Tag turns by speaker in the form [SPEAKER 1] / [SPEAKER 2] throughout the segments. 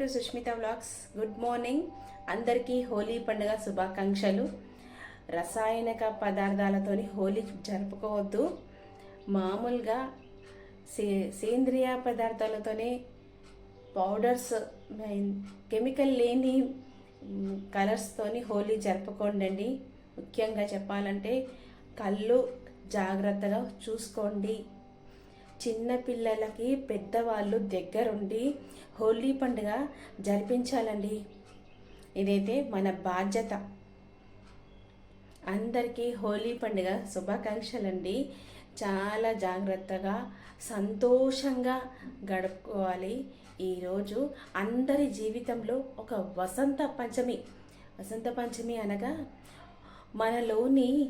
[SPEAKER 1] To Sushmitha vlogs. Good morning. అందరికీ హోలీ పండుగ శుభాకాంక్షలు. రసాయనిక పదార్థాలతోని హోలీ జరుపుకోవద్దు. మామూలుగా సే సేంద్రియ పదార్థాలతోనే పౌడర్స్ కెమికల్ లేని కలర్స్తోని హోలీ జరుపుకోండి ముఖ్యంగా చెప్పాలంటే కళ్ళు జాగ్రత్తగా చూసుకోండి. చిన్నపిల్లలకి పెద్దవాళ్ళు దగ్గరుండి హోలీ పండుగ జరిపించాలండి. ఇదైతే మన బాధ్యత. అందరికీ హోలీ పండుగ శుభాకాంక్షలండి. చాలా జాగ్రత్తగా సంతోషంగా గడుపుకోవాలి. ఈరోజు అందరి జీవితంలో ఒక వసంత పంచమి. వసంత పంచమి అనగా మనలోని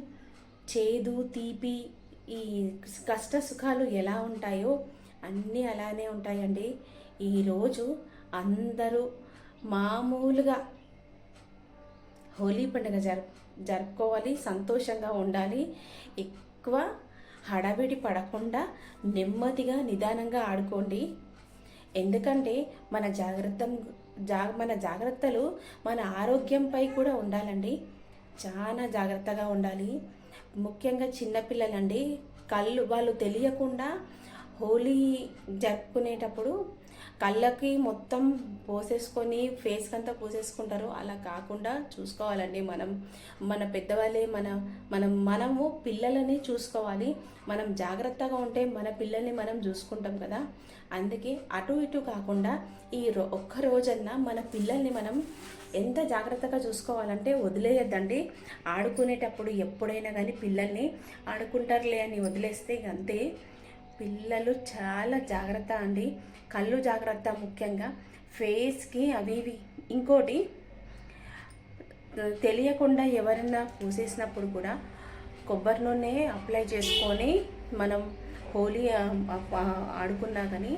[SPEAKER 1] చేదు తీపి ఈ కష్ట సుఖాలు ఎలా ఉంటాయో అన్నీ అలానే ఉంటాయండి. ఈరోజు అందరూ మామూలుగా హోలీ పండుగ జరుపు జరుపుకోవాలి సంతోషంగా ఉండాలి. ఎక్కువ హడావిడి పడకుండా నెమ్మదిగా నిదానంగా ఆడుకోండి. ఎందుకంటే మన జాగ్రత్త జా మన జాగ్రత్తలు మన ఆరోగ్యంపై కూడా ఉండాలండి. చాలా జాగ్రత్తగా ఉండాలి. ముఖ్యంగా చిన్నపిల్లలండి కళ్ళు వాళ్ళు తెలియకుండా హోలీ జరుపుకునేటప్పుడు కళ్ళకి మొత్తం పోసేసుకొని ఫేస్కి అంతా పోసేసుకుంటారు. అలా కాకుండా చూసుకోవాలండి మనం. మన పెద్దవాళ్ళే మన మనం మనము పిల్లలని చూసుకోవాలి. మనం జాగ్రత్తగా ఉంటే మన పిల్లల్ని మనం చూసుకుంటాం కదా. అందుకే అటు ఇటు కాకుండా ఈ రో ఒక్క రోజన్నా మన పిల్లల్ని మనం ఎంత జాగ్రత్తగా చూసుకోవాలంటే వదిలేయద్దండి. ఆడుకునేటప్పుడు ఎప్పుడైనా కానీ పిల్లల్ని ఆడుకుంటారులే అని వదిలేస్తే అంతే. పిల్లలు చాలా జాగ్రత్త అండి. కళ్ళు జాగ్రత్త ముఖ్యంగా. ఫేస్కి అవి ఇవి. ఇంకోటి తెలియకుండా ఎవరైనా పూసేసినప్పుడు కూడా కొబ్బరి నూనె అప్లై చేసుకొని మనం హోలీ ఆడుకున్నా కానీ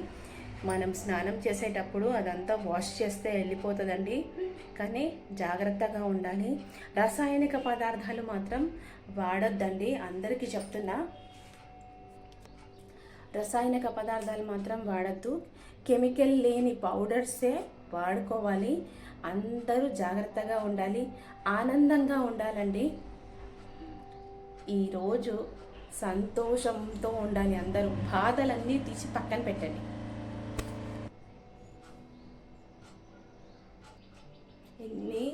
[SPEAKER 1] మనం స్నానం చేసేటప్పుడు అదంతా వాష్ చేస్తే వెళ్ళిపోతుందండి. కానీ జాగ్రత్తగా ఉండాలి. రసాయనిక పదార్థాలు మాత్రం వాడొద్దండి. అందరికీ చెప్తున్నా. రసాయనిక పదార్థాలు మాత్రం వాడద్దు. కెమికల్ లేని పౌడర్సే వాడుకోవాలి. అందరూ జాగ్రత్తగా ఉండాలి. ఆనందంగా ఉండాలండి. ఈరోజు సంతోషంతో ఉండాలి అందరూ. బాధలన్నీ తీసి పక్కన పెట్టండి. ఎన్ని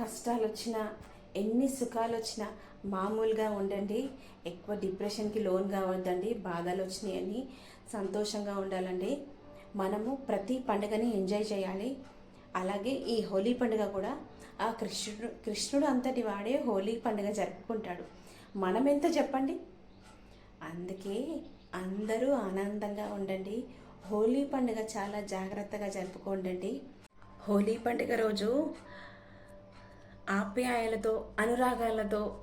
[SPEAKER 1] కష్టాలు వచ్చినా ఎన్ని సుఖాలు వచ్చినా మామూలుగా ఉండండి ఎక్కువ డిప్రెషన్కి లోన్ కావద్దండి బాధలు వచ్చినాయని సంతోషంగా ఉండాలండి. మనము ప్రతి పండుగని ఎంజాయ్ చేయాలి. అలాగే ఈ హోలీ పండుగ కూడా ఆ కృష్ణుడు కృష్ణుడు అంతటి వాడే హోలీ పండుగ జరుపుకుంటాడు. మనం ఎంత చెప్పండి? అందుకే అందరూ ఆనందంగా ఉండండి. హోలీ పండుగ చాలా జాగ్రత్తగా జరుపుకోండి హోలీ పండుగ రోజు ఆప్యాయలతో అనురాగాలతో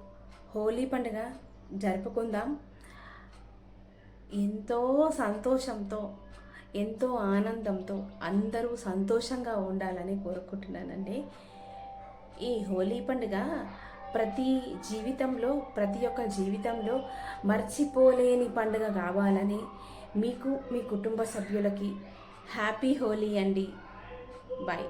[SPEAKER 1] హోలీ పండుగ జరుపుకుందాం. ఎంతో సంతోషంతో ఎంతో ఆనందంతో అందరూ సంతోషంగా ఉండాలని కోరుకుంటున్నానండి. ఈ హోలీ పండుగ ప్రతి జీవితంలో ప్రతి ఒక్క జీవితంలో మర్చిపోలేని పండుగ కావాలని మీకు మీ కుటుంబ సభ్యులకి హ్యాపీ హోలీ అండి. బాయ్